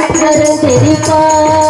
शरण तेरी पास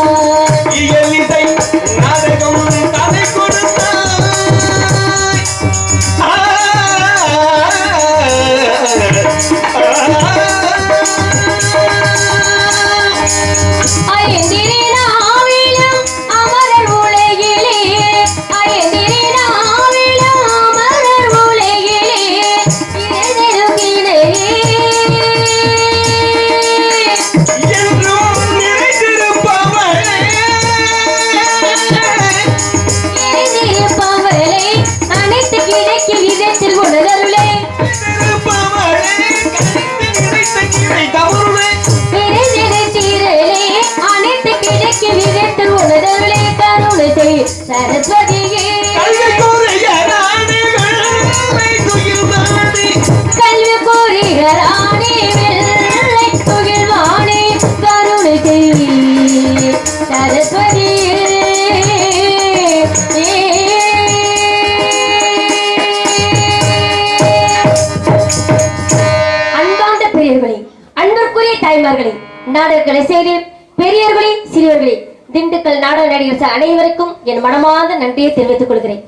நாடகங்களை கலைசேரியில் பெரியவர்களே சிறியவர்களே திண்டுக்கல் நாடக நடிகர் அனைவருக்கும் என் மனமார்ந்த நன்றியை தெரிவித்துக் கொள்கிறேன்.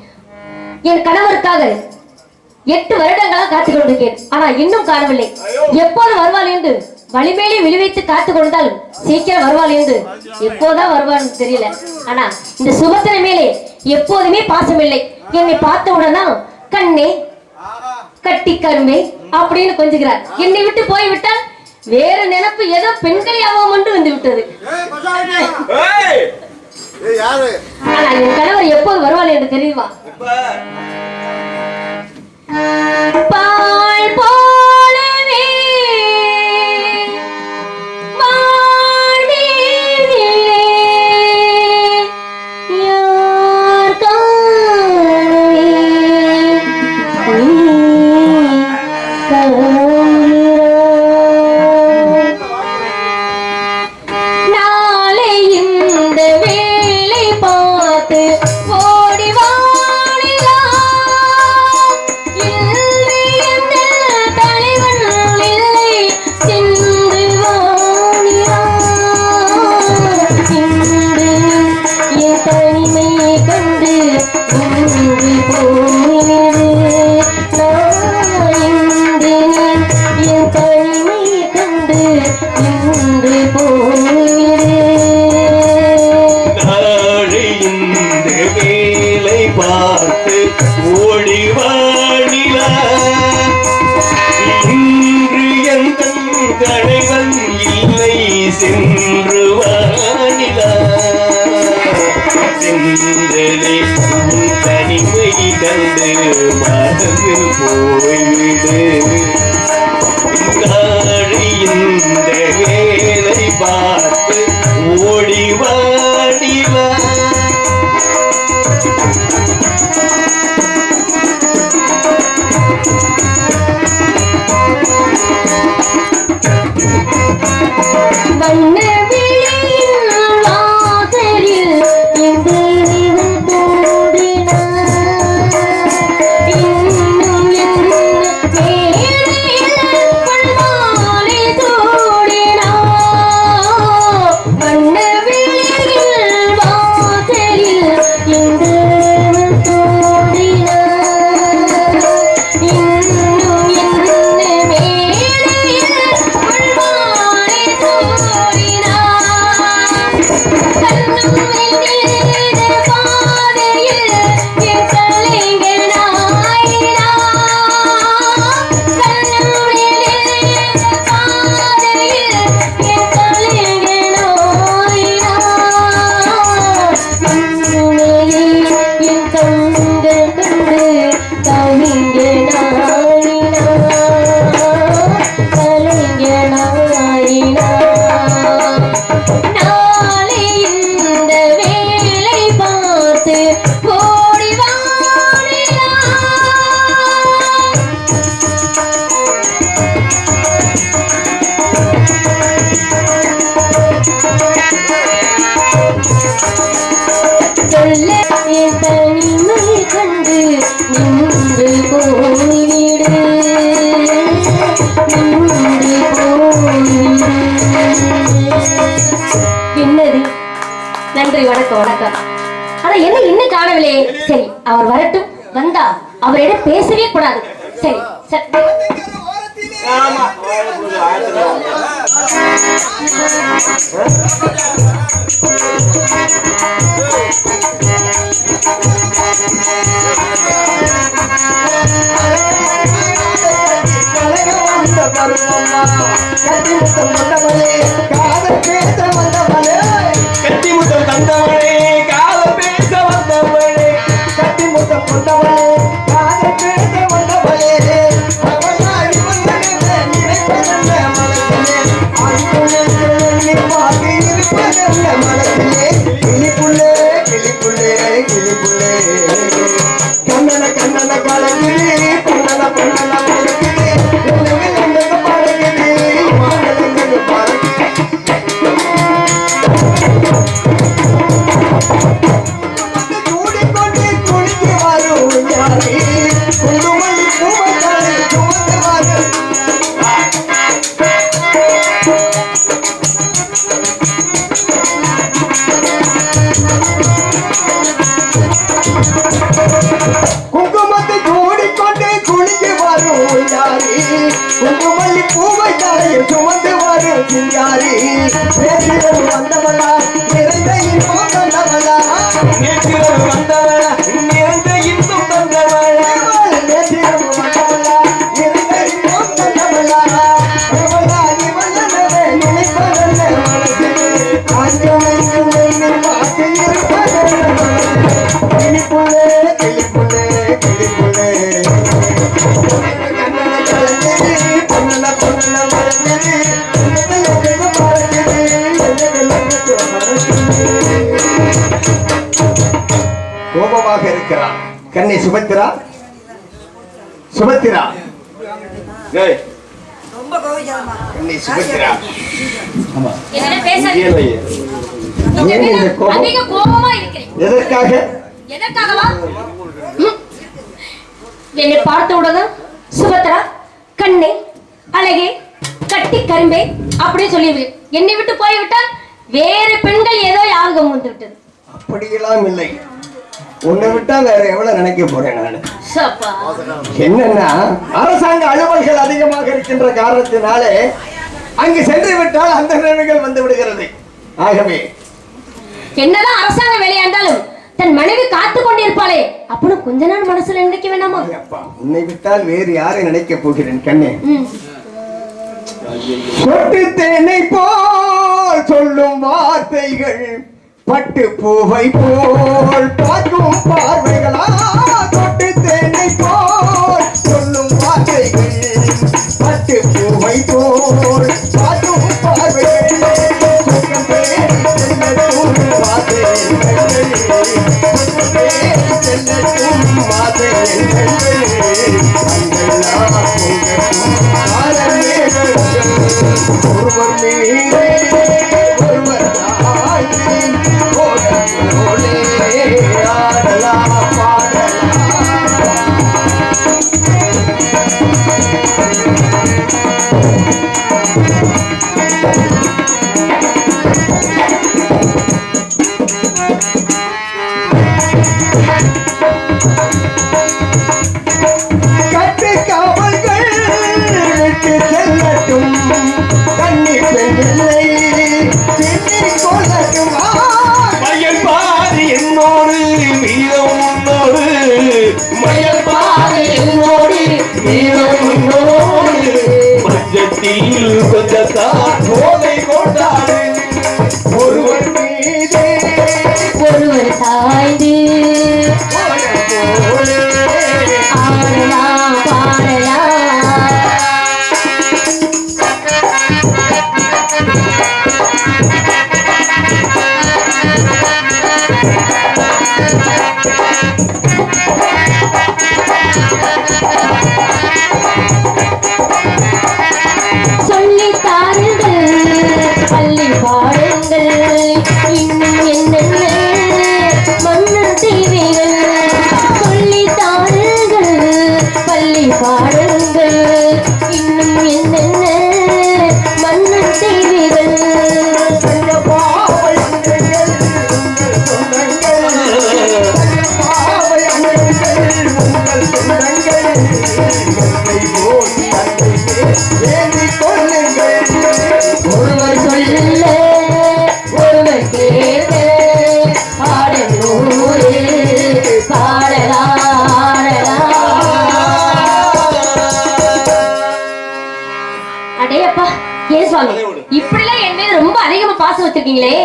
என் கணவருக்காக எட்டு வருடங்களாக காத்துக் கொண்டிருக்கேன். ஆனா இன்னும் காணவில்லை. எப்போது வருவாள் என்று வலிமேலே விழுவைத்து காத்துக் கொண்டால் சீக்கிரம் வருவாள் என்று எப்போதான் வருவான்னு தெரியல. ஆனா இந்த சுபத்தின மேலே எப்போதுமே பாசமில்லை. என்னை பார்த்த உடனே கண்ணே கட்டி கரும்பே அப்படின்னு கொஞ்சுகிறார் என்னை விட்டு போய்விட்டால் வேற நினைப்பு ஏதோ பெண்களை மட்டும் வந்து விட்டது. ஆனா என் கணவர் எப்போது வருவாள் என்று தெரியுமா? பால் கடைகள் இல்லை சென்று நன்றி வணக்கம் வணக்கம். ஆனா என்ன இன்னும் காணவில்லையே சரி அவர் வரட்டும். வந்தா அவரிடம் பேசவே கூடாது. சரி சரி வந்தவளே தந்தவளே கால பேச வந்தவளே கண்ணன வரும் யாரே? குங்குமல்லி பூமத்தாலே சுமந்து வரும் சிங்காரி? பேசிடம் வந்தவளா கண்ணை சுபத்திரா? சுபத்திரா? கண்ணை சுபத்திரா? என்ன ஏன் இந்த கோபம்? எதற்காக? பார்த்தவுடன் சுபத்ரா கண்ணே அழகே கட்டி கரும்பே அப்படியே சொல்லிவிடு. என்னை விட்டு போய்விட்டால் வேறு பெண்கள் ஏதோ யாகம் வந்து விட்டது. அப்படியெல்லாம் இல்லை. உன்னை விட்டா வேற எவ்வளவு நினைக்க போறேன் நான்? என்னன்னா அரசாங்க அலுவல்கள் அதிகமாக இருக்கின்ற காரணத்தினாலே அங்கு சென்று விட்டால் அந்த நிலைமைகள் வந்து விடுகிறது. ஆகவே என்னதான் அரசாங்க வேலையா இருந்தாலும் தன் மனைவி காத்து கொண்டிருப்பாளே அப்பனும் கொஞ்ச நாள் மனசுல நினைக்க வேண்டாமா? உன்னை விட்டால் வேறு யாரை நினைக்கப் போகிறேன் கண்ணே. சொட்டு தேனை போல் சொல்லும் வார்த்தைகள். பட்டு பூவை போல் பார்க்கும் பார்வைகளா சொட்டு தேனை போல் சொல்லும் வார்த்தைகள். பட்டு பூவை போல் பார்க்கும் பார்வைகள்.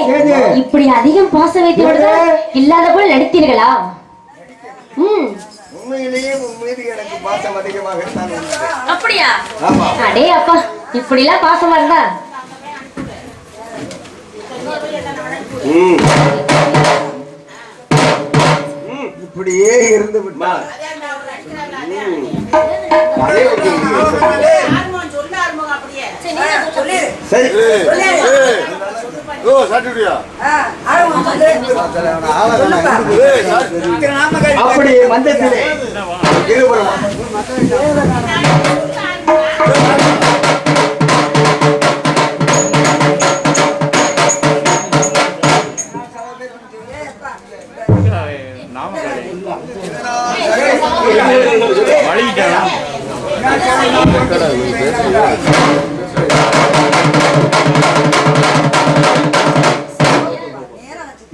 சரி. இப்படி அதிகம் பாசம் வைத்து விடுதா இல்லாத போல் நடித்தீர்களா? ம். உண்மையிலேயே எனக்கு பாசம் அப்படியா? ஆமா. அடே அப்பா இப்படிலாம் பாசமா இருந்தா? இப்படியே இருந்து சொல்லு சரி ஓ. அப்படி மந்தத்திலே இருவரும்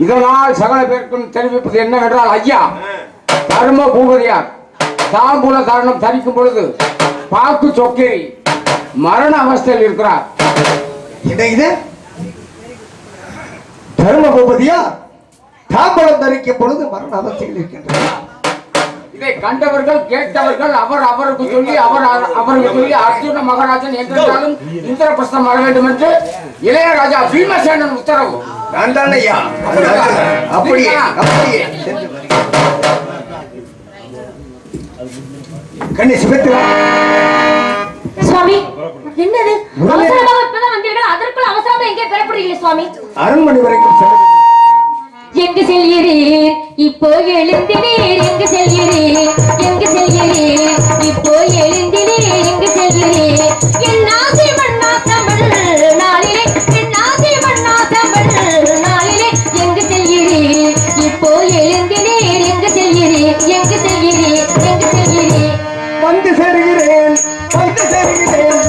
இதனால் சகல பேருக்கும் தெரிவிப்பது என்னவென்றால் ஐயா தர்ம பூபதியார் தாம்பூல தாரணம் தரிக்கும் பொழுது பாக்கு சொக்கேரி மரண அவஸ்தையில் இருக்கிறார். என்ன இது? தர்ம பூபதியா தாம்பலம் தரிக்கும் பொழுது மரண அவஸ்தையில் இருக்கின்றார். இதை கண்டவர்கள் கேட்டவர்கள் அவர் அவருக்கு சொல்லி அவர் அவருக்கு சொல்லி அர்ஜுன மகாராஜன் என்றாலும் இந்திரபிரஸ்தம் வர வேண்டும் என்று இளையராஜா பீமசேனன் உத்தரவு. நான் தான் ஐயா. அப்படியே அப்படியே. கண்ணி சுவாமி என்னது? அவசரமாக இப்பதான் வந்தீர்கள். அதற்குள் அவசரமா எங்கே பெறப்படுறீங்களே சுவாமி? அரண்மனை வரைக்கும் செல்ல எங்கு செல்கிறீர் இப்போ எழுந்தினேன் எங்கு செல்கிறீர் எங்கு செல்கிறீர் இப்போ எழுந்தினேன் எங்கு செல்கிறீர் என் ஆசை மண்ணா தமிழ் நாளிலே என் ஆசை மண்ணா தமிழ் நாளிலே எங்கு செல்கிறீர் இப்போ எழுந்தினீர் எங்கு செல்கிறீர் எங்கு செல்கிறீர் எங்கு செல்கிறீர் வந்து சேருகிறேன் வந்து சேருகிறேன்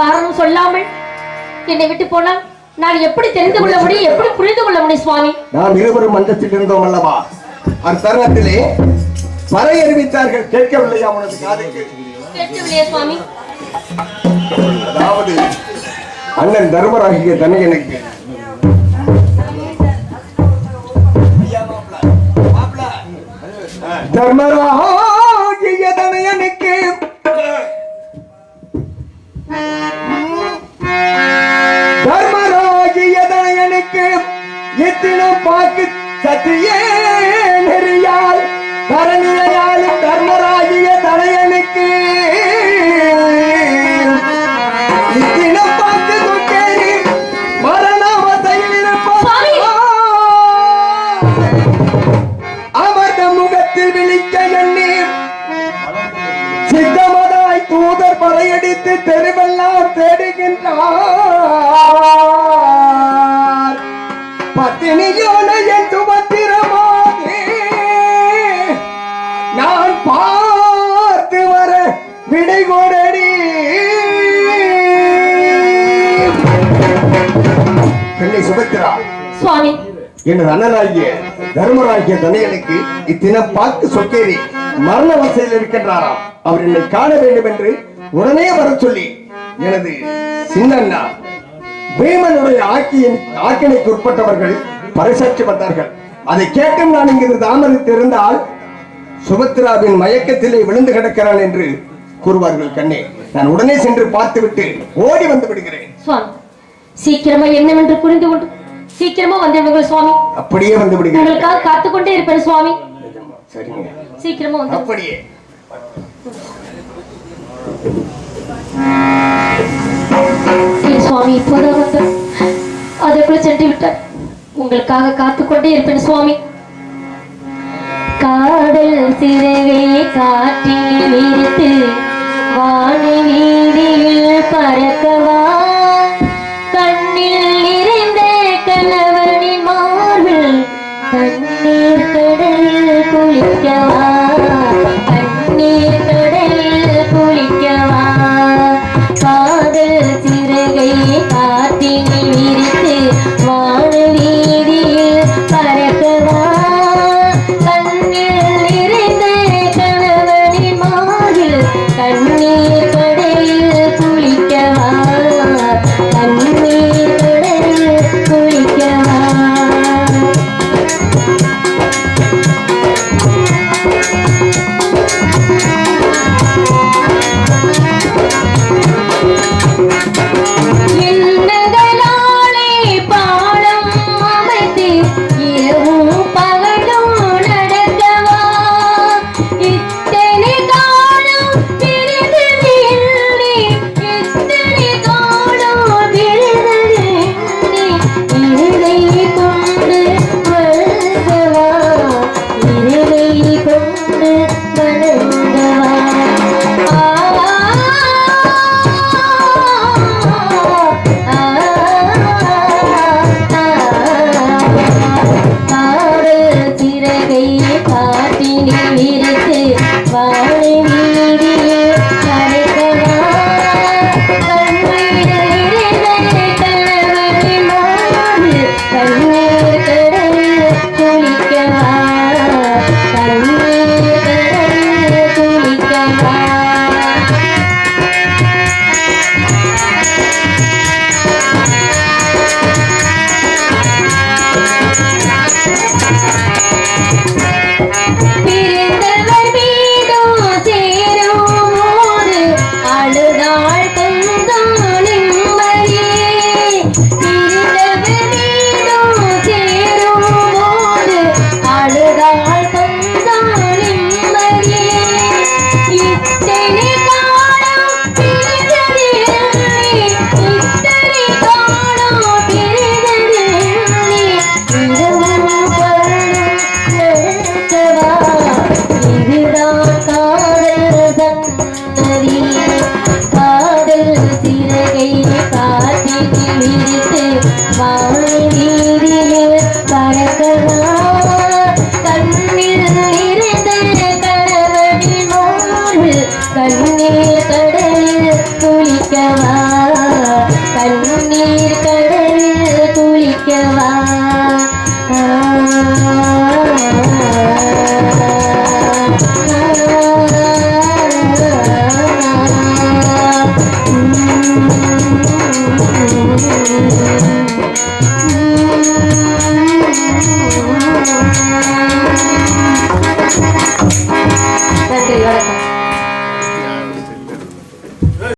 காரணம் சொல்லாமல் என்னை விட்டு போனால் நான் எப்படி தெரிந்து கொள்ள முடியும்? எப்படி புரிந்து கொள்ள முடியும் சுவாமி? நாம் இருவரும் மன்றத்தில் இருந்தோம் அல்லவா? அத்தருணத்திலே பறை அறிவித்தார்கள். கேட்கவில்லையா உனது காதுக்கு? கேட்கவில்லையே சுவாமி? அதாவது அண்ணன் தர்மராகிய தனையனுக்கு. தர்மராகிய இத்தினம் பாக்கு சத்தியே நெறியால் தரணியாலும் சுவாமி. எனது அண்ணனாகிய தர்மராகிய தனையனுக்கு இத்தினம் பார்த்து சொக்கேறி மரண வசையில் இருக்கின்றாராம். அவர் என்னை காண வேண்டும் என்று உடனே வர சொல்லி எனது சின்னண்ணா பீமனுடைய ஆக்கியின் ஆக்கினைக்கு உட்பட்டவர்கள் பரிசாட்சி வந்தார்கள். அதை கேட்டும் நான் இங்கு தாமதித்திருந்தால் சுபத்ராவின் மயக்கத்திலே விழுந்து கிடக்கிறான் என்று கூறுவார்கள் கண்ணே. நான் உடனே சென்று பார்த்துவிட்டு ஓடி வந்து விடுகிறேன். சீக்கிரமா என்னவென்று புரிந்து கொண்டு சீக்கிரமா வந்துடுங்கள் சுவாமி. அப்படியே வந்து உங்களுக்காக காத்துக்கொண்டே இருப்பேன் சுவாமி. சரிங்க. சீக்கிரமா வந்து அப்படியே. சரி சுவாமி இப்போதான் வந்து அதற்குள்ள சென்று விட்டார். உங்களுக்காக காத்துக்கொண்டே இருப்பேன் சுவாமி. காடல் சிறவே காற்றில் விரித்து வானி வீதியில் பறக்கவா கொண்டு வருகவா